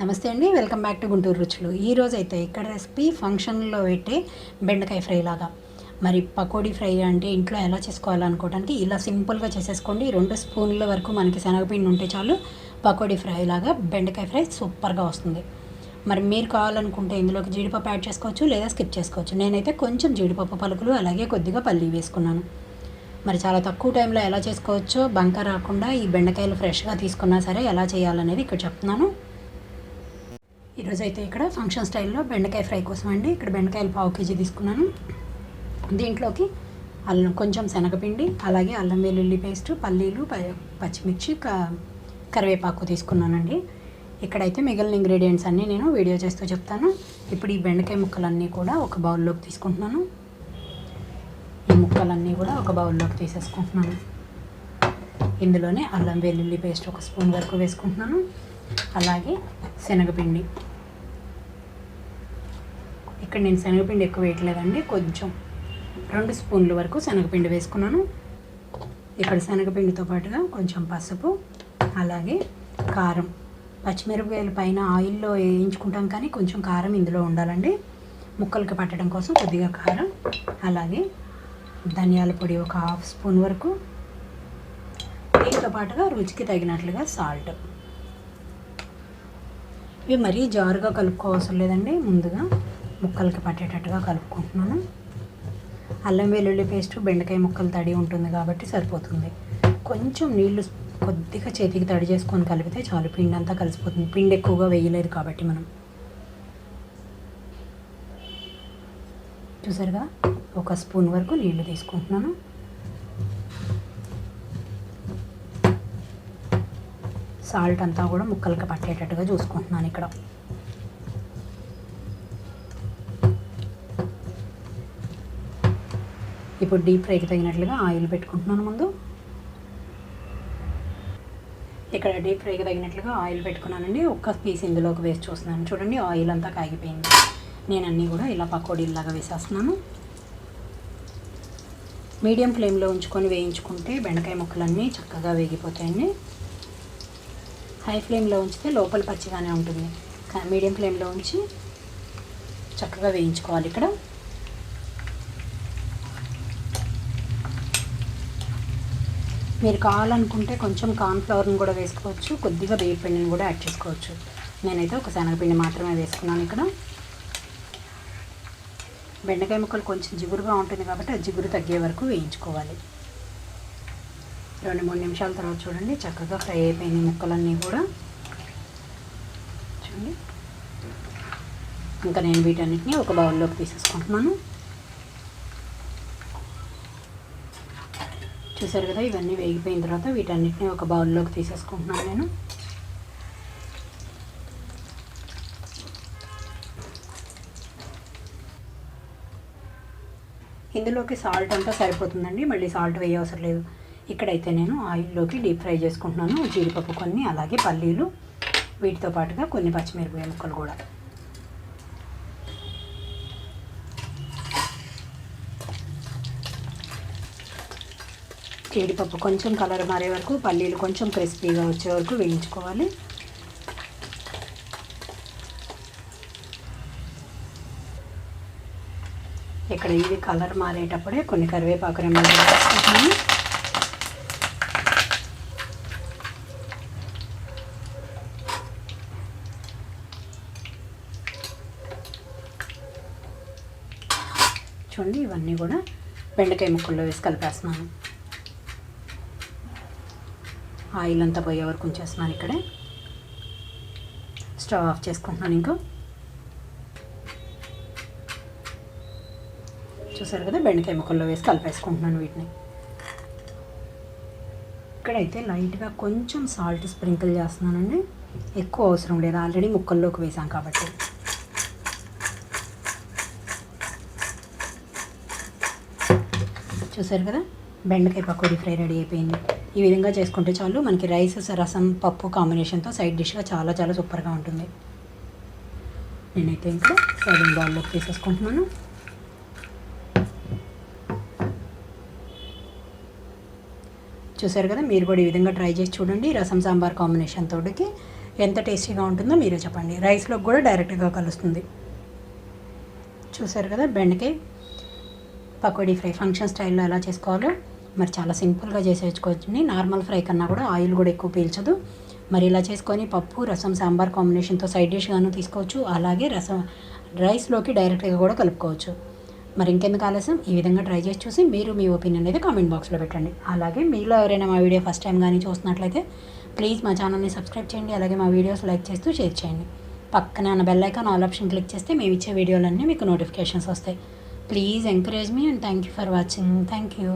నమస్తే అండి welcome back to Guntur రుచులు. ఈరోజు అయితే ఇక్కడ రెసిపీ ఫంక్షన్లో పెట్టే బెండకాయ ఫ్రై లాగా. మరి పకోడీ ఫ్రై అంటే ఇంట్లో ఎలా చేసుకోవాలనుకోవడానికి ఇలా సింపుల్గా చేసేసుకోండి. రెండు స్పూన్ల వరకు మనకి శనగపిండి ఉంటే చాలు పకోడీ ఫ్రై లాగా బెండకాయ ఫ్రై సూపర్గా వస్తుంది. మరి మీరు కావాలనుకుంటే ఇందులోకి జీడిపప్పు యాడ్ చేసుకోవచ్చు లేదా స్కిప్ చేసుకోవచ్చు. నేనైతే కొంచెం జీడిపప్పు పలుకులు అలాగే కొద్దిగా పల్లి వేసుకున్నాను. మరి చాలా తక్కువ టైంలో ఎలా చేసుకోవచ్చో బంక రాకుండా ఈ బెండకాయలు ఫ్రెష్గా తీసుకున్నా సరే ఎలా చేయాలనేది ఇక్కడ చెప్తున్నాను. ఈరోజు అయితే ఇక్కడ ఫంక్షన్ స్టైల్లో బెండకాయ ఫ్రై కోసం అండి ఇక్కడ బెండకాయలు పావు కేజీ తీసుకున్నాను. దీంట్లోకి అల్లం కొంచెం శనగపిండి అలాగే అల్లం వెల్లుల్లి పేస్ట్ పల్లీలు ప- పచ్చిమిర్చి క కరివేపాకు తీసుకున్నానండి. ఇక్కడైతే మిగిలిన ఇంగ్రీడియంట్స్ అన్నీ నేను వీడియో చేస్తూ చెప్తాను. ఇప్పుడు ఈ బెండకాయ ముక్కలన్నీ కూడా ఒక బౌల్లోకి తీసుకుంటున్నాను. ఈ ముక్కలన్నీ కూడా ఒక బౌల్లోకి తీసేసుకుంటున్నాను. ఇందులోనే అల్లం వెల్లుల్లి పేస్ట్ ఒక స్పూన్ వరకు వేసుకుంటున్నాను. అలాగే శనగపిండి. ఇక్కడ నేను శనగపిండి ఎక్కువ వేయట్లేదండి. కొంచెం రెండు స్పూన్ల వరకు శనగపిండి వేసుకున్నాను. ఇక్కడ శనగపిండితో పాటుగా కొంచెం పసుపు అలాగే కారం. పచ్చిమిరపకాయల పైన ఆయిల్లో వేయించుకుంటాం కానీ కొంచెం కారం ఇందులో ఉండాలండి. ముక్కలకి పట్టడం కోసం కొద్దిగా కారం అలాగే ధనియాల పొడి ఒక హాఫ్ స్పూన్ వరకు. దీంతో పాటుగా రుచికి తగినట్లుగా సాల్ట్. ఇవి మరీ జారుగా కలుపుకోవసరం లేదండి ముందుగా. ముక్కలకి పట్టేటట్టుగా కలుపుకుంటున్నాను. అల్లం వెల్లుల్లి పేస్ట్ బెండకాయ ముక్కలు తడి ఉంటుంది కాబట్టి సరిపోతుంది. కొంచెం నీళ్ళు కొద్దిగా చేతికి తడి చేసుకొని కలిపితే చాలు పిండి అంతా కలిసిపోతుంది. పిండి ఎక్కువగా వేయలేదు కాబట్టి మనం. చూసారుగా? ఒక స్పూన్ వరకు నీళ్ళు తీసుకుంటున్నాను. సాల్ట్ అంతా కూడా ముక్కలకి పట్టేటట్టుగా చూసుకుంటున్నాను ఇక్కడ. ఇప్పుడు డీప్ ఫ్రైకి తగినట్లుగా ఆయిల్ పెట్టుకుంటున్నాను ముందు. ఇక్కడ డీప్ ఫ్రైకి తగినట్లుగా ఆయిల్ పెట్టుకున్నానండి. ఒక్క పీస్ ఇందులోకి వేసి చూస్తున్నాను. చూడండి ఆయిల్ అంతా కాగిపోయింది. నేను అన్నీ కూడా ఇలా పకోడీలాగా వేసేస్తున్నాను. మీడియం ఫ్లేమ్లో ఉంచుకొని వేయించుకుంటే బెండకాయ ముక్కలన్నీ చక్కగా వేగిపోతాయండి. హై ఫ్లేమ్లో ఉంచితే లోపల పచ్చిగానే ఉంటుంది. మీడియం ఫ్లేమ్లో ఉంచి చక్కగా వేయించుకోవాలి ఇక్కడ. మీరు కావాలనుకుంటే కొంచెం కార్న్ఫ్లవర్ని కూడా వేసుకోవచ్చు కొద్దిగా బియ్య పిండిని కూడా యాడ్ చేసుకోవచ్చు. నేనైతే ఒక శనగపిండి మాత్రమే వేసుకున్నాను ఇక్కడ. బెండకాయ ముక్కలు కొంచెం జిగురుగా ఉంటుంది కాబట్టి ఆ జిగురు తగ్గే వరకు వేయించుకోవాలి. రెండు మూడు నిమిషాల తర్వాత చూడండి చక్కగా ఫ్రై అయిపోయినాయి ముక్కలన్నీ కూడా. చూడండి. ఇంకా నేను వీటన్నిటిని ఒక బౌల్లోకి తీసేసుకుంటున్నాను. చూసారు కదా ఇవన్నీ వేగిపోయిన తర్వాత వీటన్నిటిని ఒక బౌల్లోకి తీసేసుకుంటున్నాను నేను. ఇందులోకి సాల్ట్ అంతా సరిపోతుందండి మళ్ళీ సాల్ట్ వేయవసరం లేదు. ఇక్కడైతే నేను ఆయిల్లోకి డీప్ ఫ్రై చేసుకుంటున్నాను జీడిపప్పు కొన్ని అలాగే పల్లీలు వీటితో పాటుగా కొన్ని పచ్చిమిరపకాయ ముక్కలు కూడా. జీడిపప్పు కొంచెం కలర్ మారే వరకు పల్లీలు కొంచెం క్రిస్పీగా వచ్చే వరకు వేయించుకోవాలి. ఇక్కడ ఇది కలర్ మారేటప్పుడే కొన్ని కరివేపాకు రెమ్మలు వేసుకుంటున్నాను. చూడండి ఇవన్నీ కూడా బెండకాయ ముక్కల్లో వేసి కలిపేస్తున్నాను. ఆయిల్ అంతా పోయే వరకు ఉంచేస్తున్నాను ఇక్కడే. స్టవ్ ఆఫ్ చేసుకుంటున్నాను ఇంకా. చూసారు కదా బెండకాయ ముక్కల్లో వేసి కలిపేసుకుంటున్నాను వీటిని. ఇక్కడైతే లైట్గా కొంచెం సాల్ట్ స్ప్రింకిల్ చేస్తున్నానండి. ఎక్కువ అవసరం లేదు. ఆల్రెడీ ముక్కల్లోకి వేసాం కాబట్టి. చూసారు కదా? బెండకాయ పకోడీ ఫ్రై రెడీ అయిపోయింది. ఈ విధంగా చేసుకుంటే చాలు. మనకి రైస్ రసం పప్పు కాంబినేషన్తో సైడ్ డిష్గా చాలా చాలా సూపర్గా ఉంటుంది. నేనైతే ఇంకా సర్వింగ్ బౌల్లోకి తీసేసుకుంటున్నాను. చూసారు కదా మీరు కూడా ఈ విధంగా ట్రై చేసి చూడండి. రసం సాంబార్ కాంబినేషన్ తోటికి ఎంత టేస్టీగా ఉంటుందో మీరే చెప్పండి. రైస్లోకి కూడా డైరెక్ట్గా కలుస్తుంది. చూసారు కదా బెండకాయ పకోడీ ఫ్రై ఫంక్షన్ స్టైల్లో ఎలా చేసుకోవాలో. మరి చాలా సింపుల్గా చేసేసుకోవచ్చు నార్మల్ ఫ్రై కన్నా కూడా ఆయిల్ కూడా ఎక్కువ పీల్చదు. మరి ఇలా చేసుకొని పప్పు రసం సాంబార్ కాంబినేషన్తో సైడ్ డిష్గాను తీసుకోవచ్చు. అలాగే రసం రైస్లోకి డైరెక్ట్గా కూడా కలుపుకోవచ్చు. మరి ఇంకెందుకు ఆలస్యం? ఈ విధంగా ట్రై చేసి చూసి మీరు మీ ఒపీనియన్ అయితే కామెంట్ బాక్స్లో పెట్టండి. అలాగే మీలో ఎవరైనా మా వీడియో ఫస్ట్ టైం కానీ చూస్తున్నట్లయితే ప్లీజ్ మా ఛానల్ని సబ్స్క్రైబ్ చేయండి. అలాగే మా వీడియోస్ లైక్ చేస్తూ షేర్ చేయండి. పక్కనే ఉన్న bell icon all option click చేస్తే మేము ఇచ్చే వీడియోలన్నీ మీకు నోటిఫికేషన్స్ వస్తాయి. Please encourage me and thank you for watching. Thank you.